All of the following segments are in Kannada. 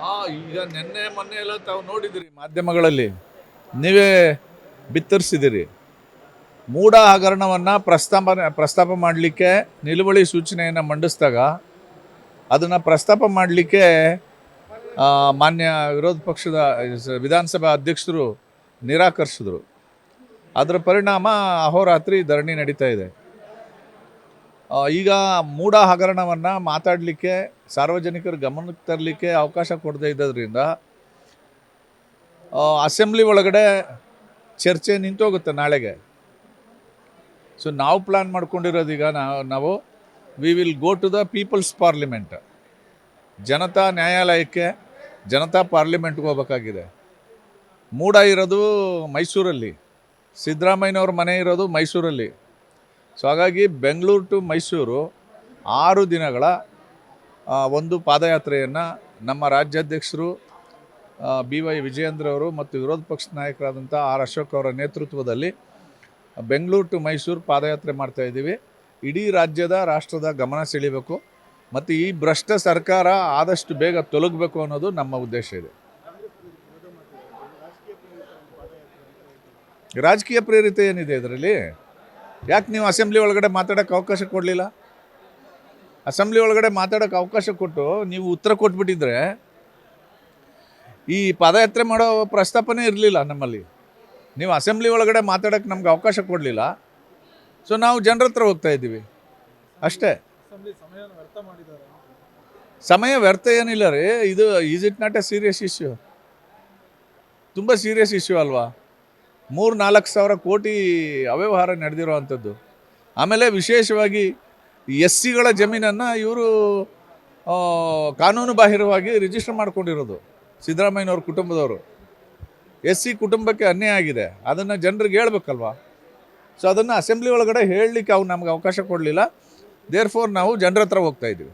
ಆ, ಈಗ ನಿನ್ನೆ, ಮೊನ್ನೆ ಎಲ್ಲ ತಾವು ನೋಡಿದಿರಿ ಮಾಧ್ಯಮಗಳಲ್ಲಿ. ನೀವೇ ಬಿತ್ತರಿಸಿದಿರಿ. ಮೂಢ ಹಗರಣವನ್ನು ಪ್ರಸ್ತಾಪ ಪ್ರಸ್ತಾಪ ಮಾಡಲಿಕ್ಕೆ ನಿಲುವಳಿ ಸೂಚನೆಯನ್ನು ಮಂಡಿಸಿದಾಗ ಅದನ್ನು ಪ್ರಸ್ತಾಪ ಮಾಡಲಿಕ್ಕೆ ಮಾನ್ಯ ವಿರೋಧ ಪಕ್ಷದ ವಿಧಾನಸಭಾ ಅಧ್ಯಕ್ಷರು ನಿರಾಕರಿಸಿದ್ರು. ಅದರ ಪರಿಣಾಮ ಅಹೋರಾತ್ರಿ ಧರಣಿ ನಡೀತಾ ಇದೆ. ಈಗ ಮೂಢ ಹಗರಣವನ್ನು ಮಾತಾಡಲಿಕ್ಕೆ ಸಾರ್ವಜನಿಕರ ಗಮನಕ್ಕೆ ತರಲಿಕ್ಕೆ ಅವಕಾಶ ಕೊಡದೇ ಇದ್ದದ್ರಿಂದ ಅಸೆಂಬ್ಲಿ ಒಳಗಡೆ ಚರ್ಚೆ ನಿಂತೋಗುತ್ತೆ ನಾಳೆಗೆ. ಸೊ ನಾವು ಪ್ಲ್ಯಾನ್ ಮಾಡ್ಕೊಂಡಿರೋದು ಈಗ ನಾವು ನಾವು we will go to the people's parliament Janata ನ್ಯಾಯಾಲಯಕ್ಕೆ, ಜನತಾ ಪಾರ್ಲಿಮೆಂಟ್ಗೆ ಹೋಗ್ಬೇಕಾಗಿದೆ. ಮೂಡ ಇರೋದು ಮೈಸೂರಲ್ಲಿ. ಸಿದ್ದರಾಮಯ್ಯನವ್ರ ಮನೆ ಇರೋದು ಮೈಸೂರಲ್ಲಿ. ಸೊ ಹಾಗಾಗಿ ಬೆಂಗಳೂರು ಟು ಮೈಸೂರು ಆರು ದಿನಗಳ ಒಂದು ಪಾದಯಾತ್ರೆಯನ್ನು ನಮ್ಮ ರಾಜ್ಯಾಧ್ಯಕ್ಷರು ಬಿ ವೈ ವಿಜಯೇಂದ್ರ ಅವರು ಮತ್ತು ವಿರೋಧ ಪಕ್ಷದ ನಾಯಕರಾದಂಥ ಆರ್ ಅಶೋಕ್ ಅವರ ನೇತೃತ್ವದಲ್ಲಿ ಬೆಂಗಳೂರು ಟು ಮೈಸೂರು ಪಾದಯಾತ್ರೆ ಮಾಡ್ತಾಯಿದ್ದೀವಿ ಇಡೀ ರಾಜ್ಯದ, ರಾಷ್ಟ್ರದ ಗಮನ ಸೆಳೀಬೇಕು ಮತ್ತು ಈ ಭ್ರಷ್ಟ ಸರ್ಕಾರ ಆದಷ್ಟು ಬೇಗ ತೊಲಗಬೇಕು ಅನ್ನೋದು ನಮ್ಮ ಉದ್ದೇಶ ಇದೆ. ರಾಜಕೀಯ ಪ್ರೇರಿತ ಏನಿದೆ ಇದರಲ್ಲಿ? ಯಾಕೆ ನೀವು ಅಸೆಂಬ್ಲಿ ಒಳಗಡೆ ಮಾತಾಡೋಕ್ಕೆ ಅವಕಾಶ ಕೊಡಲಿಲ್ಲ? ಅಸೆಂಬ್ಲಿ ಒಳಗಡೆ ಮಾತಾಡೋಕ್ಕೆ ಅವಕಾಶ ಕೊಟ್ಟು ನೀವು ಉತ್ತರ ಕೊಟ್ಬಿಟ್ಟಿದ್ರೆ ಈ ಪಾದಯಾತ್ರೆ ಮಾಡೋ ಪ್ರಸ್ತಾಪನೇ ಇರಲಿಲ್ಲ ನಮ್ಮಲ್ಲಿ. ನೀವು ಅಸೆಂಬ್ಲಿ ಒಳಗಡೆ ಮಾತಾಡೋಕೆ ನಮ್ಗೆ ಅವಕಾಶ ಕೊಡಲಿಲ್ಲ. ಸೊ ನಾವು ಜನರ ಹತ್ರ ಹೋಗ್ತಾ ಇದ್ದೀವಿ. ಅಷ್ಟೇ. ಸಮಯ ವ್ಯರ್ಥ ಏನಿಲ್ಲ ರೀ. ಇದು is it not a serious issue ತುಂಬ ಸೀರಿಯಸ್ ಇಶ್ಯೂ ಅಲ್ವಾ? ಮೂರು ನಾಲ್ಕು ಸಾವಿರ ಕೋಟಿ ಅವ್ಯವಹಾರ ನಡೆದಿರೋ ಅಂಥದ್ದು ಆಮೇಲೆ ವಿಶೇಷವಾಗಿ ಎಸ್ ಸಿಗಳ ಜಮೀನನ್ನು ಇವರು ಕಾನೂನು ಬಾಹಿರವಾಗಿ ರಿಜಿಸ್ಟರ್ ಮಾಡ್ಕೊಂಡಿರೋದು ಸಿದ್ದರಾಮಯ್ಯನವ್ರ ಕುಟುಂಬದವರು. ಎಸ್ ಸಿ ಕುಟುಂಬಕ್ಕೆ ಅನ್ಯಾಯ ಆಗಿದೆ. ಅದನ್ನು ಜನರಿಗೆ ಹೇಳ್ಬೇಕಲ್ವಾ? ಸೊ ಅದನ್ನು ಅಸೆಂಬ್ಲಿ ಒಳಗಡೆ ಹೇಳಲಿಕ್ಕೆ ಅವ್ರು ನಮ್ಗೆ ಅವಕಾಶ ಕೊಡಲಿಲ್ಲ. ದೇರ್ ಫೋರ್ ನಾವು ಜನರ ಹತ್ರ ಹೋಗ್ತಾ ಇದ್ದೀವಿ.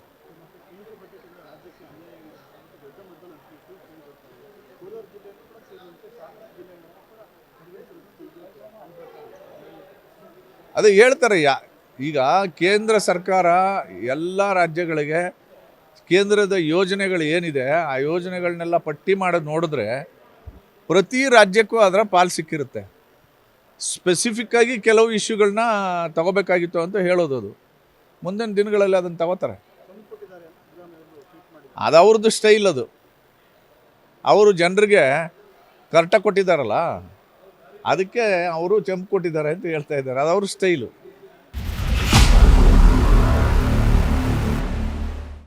ಅದೇ ಹೇಳ್ತಾರೆ, ಯಾ, ಈಗ ಕೇಂದ್ರ ಸರ್ಕಾರ ಎಲ್ಲ ರಾಜ್ಯಗಳಿಗೆ ಕೇಂದ್ರದ ಯೋಜನೆಗಳು ಏನಿದೆ, ಆ ಯೋಜನೆಗಳನ್ನೆಲ್ಲ ಪಟ್ಟಿ ಮಾಡೋದು ನೋಡಿದ್ರೆ ಪ್ರತಿ ರಾಜ್ಯಕ್ಕೂ ಅದರ ಪಾಲು ಸಿಕ್ಕಿರುತ್ತೆ. ಸ್ಪೆಸಿಫಿಕ್ಕಾಗಿ ಕೆಲವು ಇಶ್ಯೂಗಳನ್ನ ತಗೋಬೇಕಾಗಿತ್ತು ಅಂತ ಹೇಳೋದು ಅದು. ಮುಂದಿನ ದಿನಗಳಲ್ಲಿ ಅದನ್ನು ತಗೋತಾರೆ. ಅದು ಅವ್ರದ್ದು ಸ್ಟೈಲ್ ಅದು. ಅವರು ಜನರಿಗೆ ಕರೆಕ್ಟಾಗಿ ಕೊಟ್ಟಿದ್ದಾರಲ್ಲ? ಅದಕ್ಕೆ ಅವರು ಚಂಪ್ ಕೊಟ್ಟಿದ್ದಾರೆ ಅಂತ ಹೇಳ್ತಾ ಇದ್ದಾರೆ. ಅದು ಅವ್ರ ಸ್ಟೈಲು